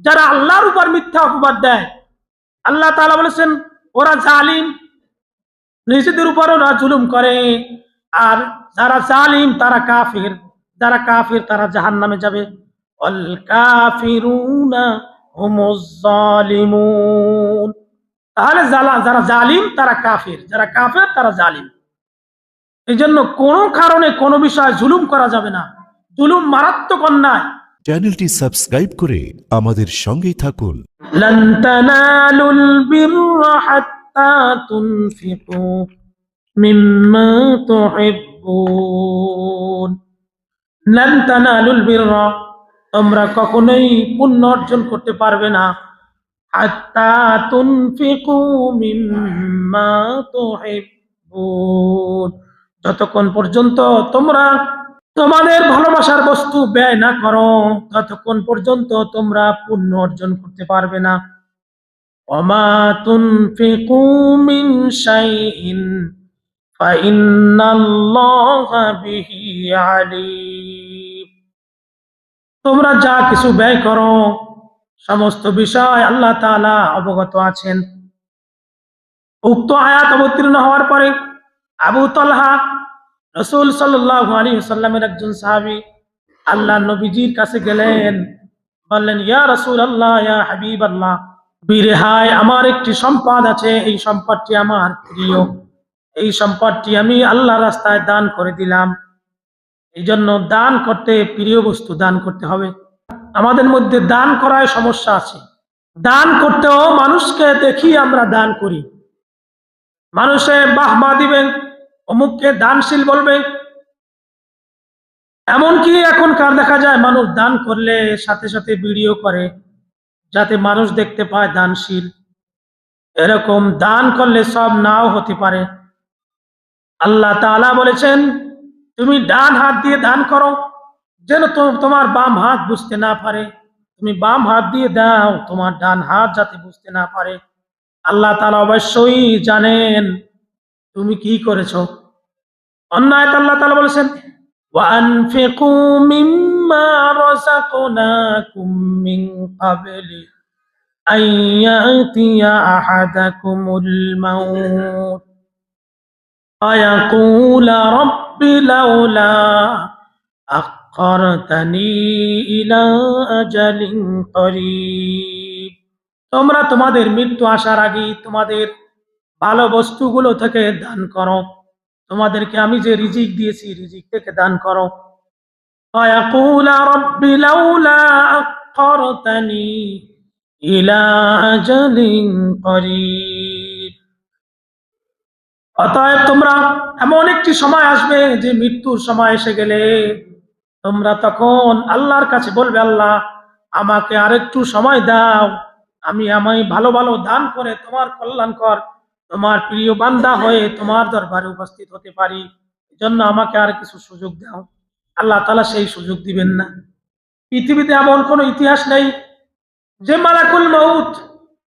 যারা আল্লাহর উপর মিথ্যা অপবাদ দেয়, আল্লাহ তাআলা বলেছেন, ওরা জালিম। নিজেদের উপর ওরা জুলুম করে। আর যারা জালিম, তারা কাফির। যারা কাফির, তারা জাহান্নামে যাবে। অল তাহলে যারা জালিম, তারা কাফির। যারা কাফের, তারা জালিম। এই জন্য কোনো কারণে কোনো বিষয় জুলুম করা যাবে না। জুলুম মারাত্মক অন্যায়। চ্যানেলটি সাবস্ক্রাইব করে আমাদের সঙ্গেই থাকুন। তোমরা কখনোই পুণ্য অর্জন করতে পারবে না। হাত্তা তুনফিকু মিম্মা তুহিব্বুন। যতক্ষণ পর্যন্ত তোমরা তোমাদের ভালোবাসার বস্তু ব্যয় না করো, ততক্ষণ পর্যন্ত তোমরা পুণ্য অর্জন করতে পারবে না। তোমরা যা কিছু ব্যয় করো, সমস্ত বিষয় আল্লাহ তাআলা অবগত আছেন। উক্ত আয়াত অবতীর্ণ হওয়ার পরে আবু তলহা রসুল সাল্লাহ আলী সাল্লামের একজন সাহাবি আল্লাহ নবীজির কাছে গেলেন, বললেন, ইয়া রসুল আল্লাহ ইয়া হাবিব আল্লাহ বীরে হায়, আমার একটি সম্পদ আছে, এই সম্পদটি আমার প্রিয়। এই সম্পদটি আমি আল্লাহ রাস্তায় দান করে দিলাম। এই জন্য দান করতে, প্রিয় বস্তু দান করতে হবে। আমাদের মধ্যে দান করায় সমস্যা আছে। দান করতেও মানুষকে দেখি আমরা দান করি। মানুষে বাহবা দিবেন অমুককে দানশীল বলবে। এমনকি এখনকার দেখা যায়, মানুষ দান করলে সাথে সাথে ভিডিও করে, যাতে মানুষ দেখতে পায় দানশীল। এরকম দান করলে সব নাও হতে পারে। আল্লাহ তাআলা বলেছেন, তুমি ডান হাত দিয়ে দান করো, যেন তোমার বাম হাত বুঝতে না পারে। তুমি বাম হাত দিয়ে দাও, তোমার ডান হাত যাতে বুঝতে না পারে। আল্লাহ তাআলা অবশ্যই জানেন, তুমি কি করেছ? অন্যায় আল্লাহ তাআলা বলেছেন وأنفقوا مما رزقناكم من قبل أن يأتي أحدكم الموت فيقول رب لولا أخرتني إلى أجل قريب তোমরা তোমাদের মৃত্যু আসার আগেই তোমাদের ভালো বস্তুগুলো থেকে দান করো তোমাদেরকে আমি যে রিজিক দিয়েছি, রিজিক থেকে দান করো। অতএব তোমরা এমন একটি সময় আসবে যে মৃত্যুর সময় এসে গেলে তোমরা তখন আল্লাহর কাছে বলবে, আল্লাহ, আমাকে আরেকটু সময় দাও। আমি আমায় ভালো ভালো দান করে তোমার কল্যাণ কর। তোমার প্রিয় বান্দা হয়ে তোমার দরবারে উপস্থিত হতে পারি। জন্য আমাকে আর কিছু সুযোগ দাও। আল্লাহ তালা সেই সুযোগ দিবেন না। পৃথিবীতে এমন কোনো ইতিহাস নেই যে মালাকুল মৌত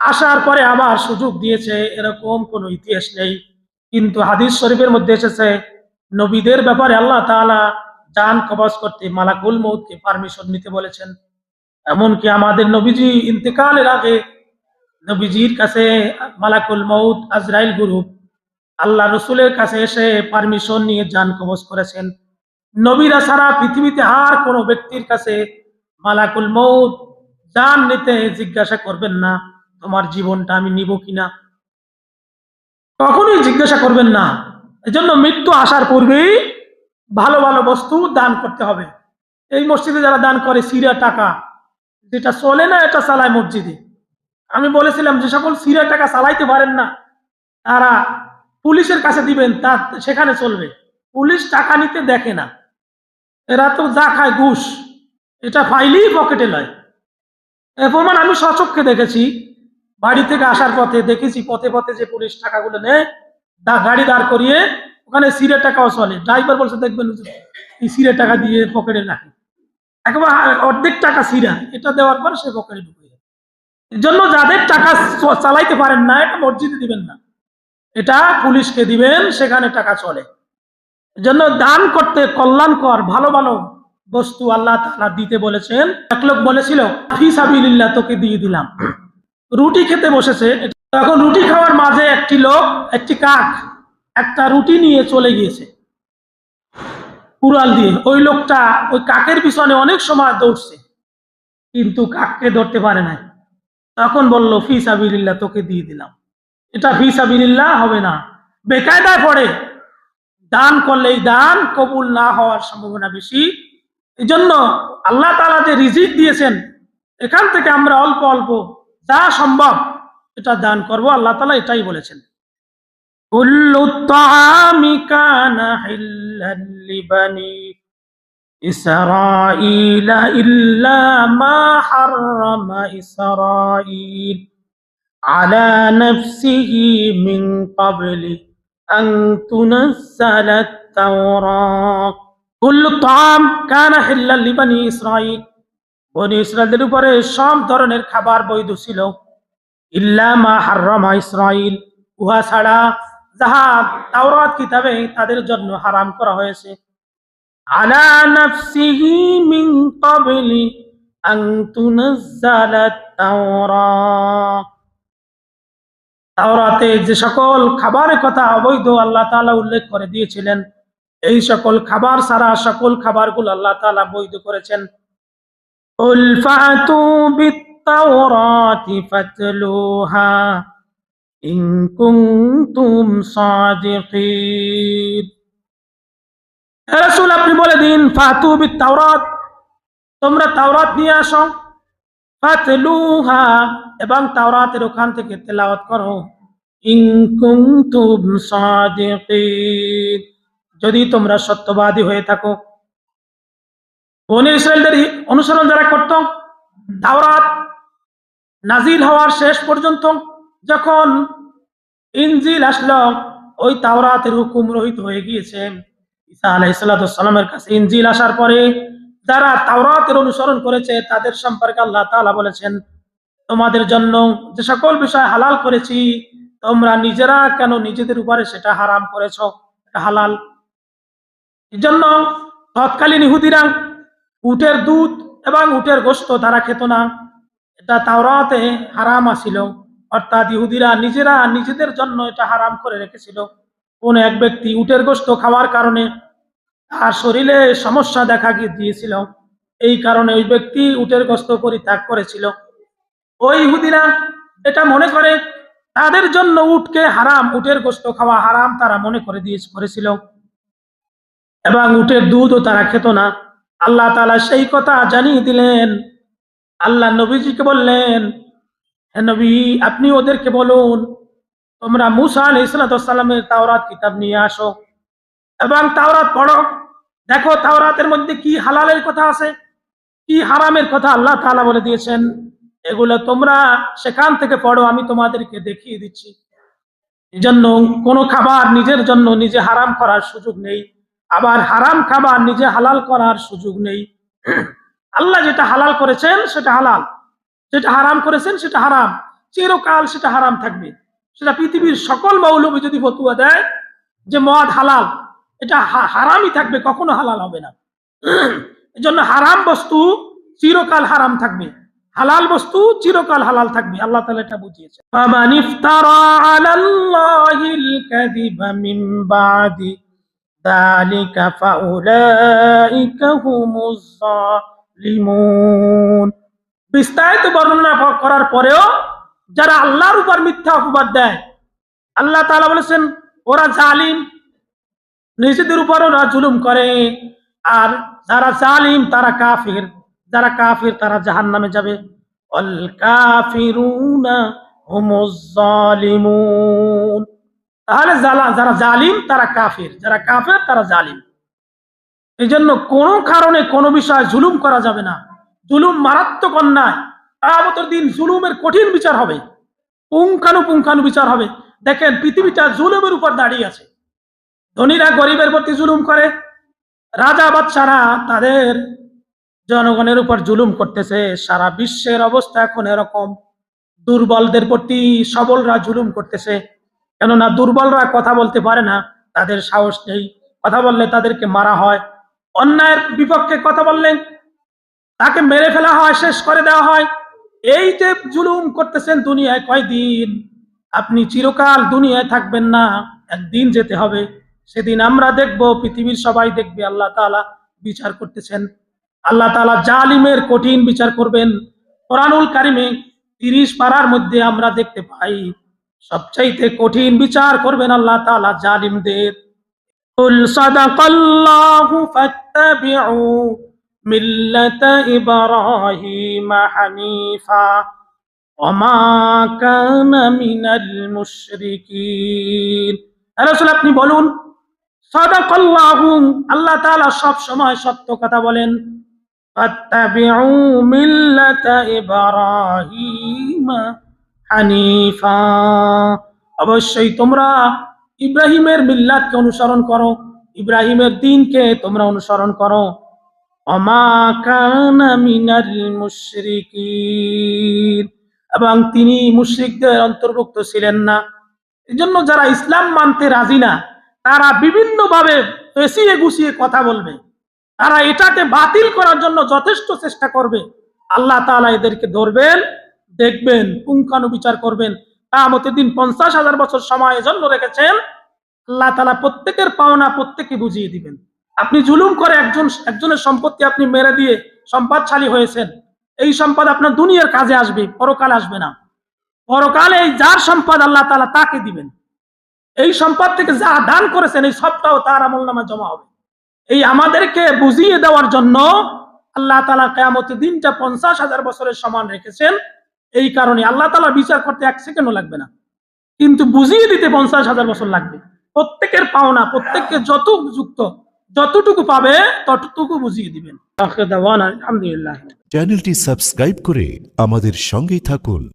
আসার পরে আবার সুযোগ দিয়েছে, এরকম কোনো ইতিহাস নেই। কিন্তু হাদিস শরীফের মধ্যে এসেছে, নবীদের ব্যাপারে আল্লাহ তাআলা জান কবজ করতে মালাকুল মৌতকে পারমিশন নিতে বলেছেন। এমনকি আমাদের নবীজি ইন্তেকালের আগে নবীজির কাছে মালাকুল মৌত আজরাইল গ্রুপ, আল্লাহ রসুলের কাছে এসে পারমিশন নিয়ে যান কবজ করেছেন। নবীরা সারা পৃথিবীতে আর কোনো ব্যক্তির কাছে মালাকুল মৌত জান নিতে জিজ্ঞাসা করবেন না, তোমার জীবনটা আমি নিব কিনা? কখনোই জিজ্ঞাসা করবেন না। এজন্য মৃত্যু আসার পূর্বেই ভালো ভালো বস্তু দান করতে হবে। এই মসজিদে যারা দান করে, সিরিয়া টাকা, যেটা চলে না, এটা চালায় মসজিদে। আমি বলেছিলাম যে সকল সিরা টাকা চালাইতে পারেন না। তারা পুলিশের কাছে দিবেন, তা সেখানে চলবে। পুলিশ টাকা নিতে দেখে না। এরা তো যা খায় ঘুষ। এটা ফাইলেই পকেটে লয়। প্রমাণ আমি সচক্ষে দেখেছি। বাড়ি থেকে আসার পথে দেখেছি, পথে পথে যে পুলিশ টাকাগুলো নেয় গাড়ি দাঁড় করিয়ে ওখানে সিরের টাকাও চলে। ড্রাইভার বলছে, দেখবেন এই সিরের টাকা দিয়ে পকেটে রাখে। একেবারে অর্ধেক টাকা সিরা এটা দেওয়ার পর সে পকেটে ঢুকে জন্য যাদের টাকা চালাইতে পারেন না, এটা মসজিদে দিবেন না। এটা পুলিশকে দিবেন, সেখানে টাকা চলে। জন্য দান করতে কল্যাণকর, ভালো ভালো বস্তু আল্লাহ তাআলা দিতে বলেছেন। এক লোক বলেছিল, ফি সাবিলিল্লাহ, তোকে দিয়ে দিলাম। রুটি খেতে বসেছে। তখন রুটি খাওয়ার মাঝে একটি লোক, একটি কাক, একটা রুটি নিয়ে চলে গিয়েছে। কুড়াল দিয়ে। ওই লোকটা ওই কাকের পিছনে অনেক সময় দৌড়ছে, কিন্তু কাককে ধরতে পারে নাই। তখন বলল, ফি সাবিল্লাহ তোকে দিয়ে দিলাম। এটা ফি সাবিল্লাহ হবে না। বেকায়দায় পড়ে। দান করলে এই দান, কবুল না হওয়ার সম্ভাবনা বেশি। এই জন্য আল্লাহ তালা যে রিজিক দিয়েছেন, এখান থেকে আমরা অল্প অল্প যা সম্ভব এটা দান করব। আল্লাহ তালা এটাই বলেছেন। উল্লুত্তামিকানা বানী إسرائيل إلا ما حرم إسرائيل على نفسه من قبل أن تنزل التوراة كل الطعام كان حلا لبني إسرائيل বনি ইসরায়েলের উপরে সব ধরনের খাবার বৈধ ছিল ইল্লা মা হাররামা ইসরাইল উহা ছাড়া যাহা তাওরাত কিতাবে তাদের জন্য হারাম করা হয়েছে আলা নাফসিহি মিন ক্বাবলি আন তুনাজ্জালাত তাওরাত তাওরাতে যে সকল খাবারের কথা অবৈধ আল্লাহ তাআলা উল্লেখ করে দিয়েছিলেন এই সকল খাবার ছাড়া সকল খাবারগুলো আল্লাহ তাআলা বৈধ করেছেন قل فأتوا بالتوراة فاتلوها إن كنتم صادقين রসুল, আপনি বলে দিন, ফাতু বিত তাওরাত তোমরা তাওরাত নিয়ে আসো। ফাতলুহা, এবং তাওরাতের ওখান থেকে তেলাওয়াত করো। ইন কুনতুম সাদিকিন। যদি তোমরা সত্যবাদী হয়ে থাকো। বনি ইসরায়েলদের অনুসরণ যারা করত, তাওরাত নাজিল হওয়ার শেষ পর্যন্ত যখন ইনজিল আসলো, ওই তাওরাতের হুকুম রহিত হয়ে গিয়েছে। ঈসা আলাইসালামের কাছে ইনজিল আসার পরে যারা তাওরাতের অনুসরণ করেছে, তাদের সম্পর্কে আল্লাহ তাআলা বলেছেন, তোমাদের জন্য যে সকল বিষয় হালাল করেছি, তোমরা নিজেরা কেন নিজেদের উপরে সেটা হারাম করেছ? এটা হালাল। এই জন্য তৎকালীন ইহুদিরা উটের দুধ এবং উটের গোস্ত তারা খেত না। এটা তাওরাতে হারাম আসিল অর্থাৎ ইহুদিরা নিজেরা নিজেদের জন্য এটা হারাম করে রেখেছিল। কোন এক ব্যক্তি উটের গোস্ত খাওয়ার কারণে তার শরীরে সমস্যা দেখা দিয়েছিল। এই কারণে ওই ব্যক্তি উটের গোস্ত পরিত্যাগ করেছিল। ওই ইহুদিরা এটা মনে করে, তাদের জন্য উটকে হারাম, উটের গোস্ত খাওয়া হারাম তারা মনে করে দিয়ে করেছিল। এবং উটের দুধও তারা খেত না। আল্লাহ তালা সেই কথা জানিয়ে দিলেন। আল্লাহ নবীজিকে বললেন নবী, আপনি ওদেরকে বলুন তোমরা মুসা আল ইসলাতামের তাওরাত কিতাব নিয়ে আসো। এবং তাওরাত পড়ো। দেখো তাওরাতের মধ্যে কি হালালের কথা আছে, কি হারামের কথা আল্লাহ তাআলা বলে দিয়েছেন। এগুলো তোমরা সেখান থেকে পড়ো, আমি তোমাদেরকে দেখিয়ে দিচ্ছি। এই জন্য কোনো খাবার নিজের জন্য নিজে হারাম করার সুযোগ নেই। আবার হারাম খাবার নিজে হালাল করার সুযোগ নেই। আল্লাহ যেটা হালাল করেছেন সেটা হালাল। যেটা হারাম করেছেন সেটা হারাম। চিরকাল সেটা হারাম থাকবে। সেটা পৃথিবীর সকল মৌলবী যদি ফতুয়া দেয় যে মদ হালাল এটা হা- হারামই থাকবে কখনো হালাল হবে না এই জন্য হারাম বস্তু চিরকাল হারাম থাকবে হালাল বস্তু চিরকাল হালাল থাকবে আল্লাহ তাআলা এটা বুঝিয়েছে ফামান ইফতারা আলাল্লাহিল কাযিবা মিন বাদি ذلك فأولئك هم الظالمون বিস্তারিত বর্ণনা ক- করার পরেও যারা আল্লাহর উপর মিথ্যা অপবাদ দেয়, আল্লাহ তালা বলেছেন, ওরা জালিম, নিজেদের উপর ওরা জুলুম করে। আর যারা জালিম, তারা কাফির। যারা কাফির, তারা জাহান্নামে যাবে। অল তাহলে যারা জালিম, তারা কাফির। যারা কাফের, তারা জালিম। এই জন্য কোনো কারণে কোনো বিষয় জুলুম করা যাবে না। জুলুম মারাত্মক অন্যায়। কামতের দিন জুলুমের কঠিন বিচার হবে। পুঙ্খানু পুঙ্খানু বিচার হবে। দেখেন, পৃথিবীটা জুলুমের উপর দাঁড়িয়ে আছে। ধনীরা গরিবের প্রতি জুলুম করে। রাজা বাচ্চারা তাদের জনগণের উপর জুলুম করতেছে। সারা বিশ্বের অবস্থা এখন এরকম। দুর্বলদের প্রতি সবলরা জুলুম করতেছে। কেননা দুর্বলরা কথা বলতে পারে না, তাদের সাহস নেই। কথা বললে তাদেরকে মারা হয়। অন্যায়ের বিপক্ষে কথা বললেন তাকে মেরে ফেলা হয়, শেষ করে দেওয়া হয়। এই যে জুলুম করতেছেন দুনিয়ায় কয়দিন আপনি চিরকাল দুনিয়ায় থাকবেন না একদিন যেতে হবে সেদিন আমরা দেখব পৃথিবীর সবাই দেখবে আল্লাহ তাআলা বিচার করতেছেন আল্লাহ তাআলা জালিমের কঠিন বিচার করবেন কোরআনুল কারিমে তিরিশ পারার মধ্যে আমরা দেখতে পাই সবচাইতে কঠিন বিচার করবেন আল্লাহ তাআলা জালিমদের قل صدق الله فاتبعوا মিল্লাত ইব্রাহিম হানিফা, ওমা কানা মিনাল মুশরিকিন। রাসূল, আপনি বলুন, সাদাকাল্লাহু, আল্লাহ তাআলা সব সময় সত্য কথা বলেন। ফাত্তাবিউ মিল্লাত ইব্রাহিম হানিফা। অবশ্যই তোমরা ইব্রাহিমের মিল্লাতকে অনুসরণ করো, ইব্রাহিমের দিনকে তোমরা অনুসরণ করো। এবং তিনি মুশরিকদের অন্তর্ভুক্ত ছিলেন না। এজন্য যারা ইসলাম মানতে রাজি না, তারা বিভিন্ন ভাবে পেঁচিয়ে গুছিয়ে কথা বলবে। তারা এটাকে বাতিল করার জন্য যথেষ্ট চেষ্টা করবে। আল্লাহ তাআলা এদেরকে ধরবেন, দেখবেন, পুঙ্খানু বিচার করবেন। কামতের দিন পঞ্চাশ হাজার বছর সময় জন্য রেখেছেন। আল্লাহ তালা প্রত্যেকের পাওনা প্রত্যেকে বুঝিয়ে দিবেন। আপনি জুলুম করে একজন, একজনের সম্পত্তি আপনি মেরে দিয়ে সম্পদশালী হয়েছেন। এই সম্পদ আপনার দুনিয়ার কাজে আসবে, পরকাল আসবে না। পরকালে যার সম্পদ আল্লাহ তালা তাকে দিবেন। এই সম্পদ থেকে যা দান করেছেন, এই সবটাও তার আমল নামে জমা হবে। এই আমাদেরকে বুঝিয়ে দেওয়ার জন্য আল্লাহ তালা কেয়ামতের দিনটা পঞ্চাশ হাজার বছরের সমান রেখেছেন। এই কারণে আল্লাহ তালা বিচার করতে এক সেকেন্ডও লাগবে না। কিন্তু বুঝিয়ে দিতে পঞ্চাশ হাজার বছর লাগবে। প্রত্যেকের পাওনা, প্রত্যেককে যত যুক্ত যতটুকু পাবে ততটুকু বুঝিয়ে দিবেন। আলহামদুলিল্লাহ। চ্যানেলটি সাবস্ক্রাইব করে আমাদের সঙ্গেই থাকুন।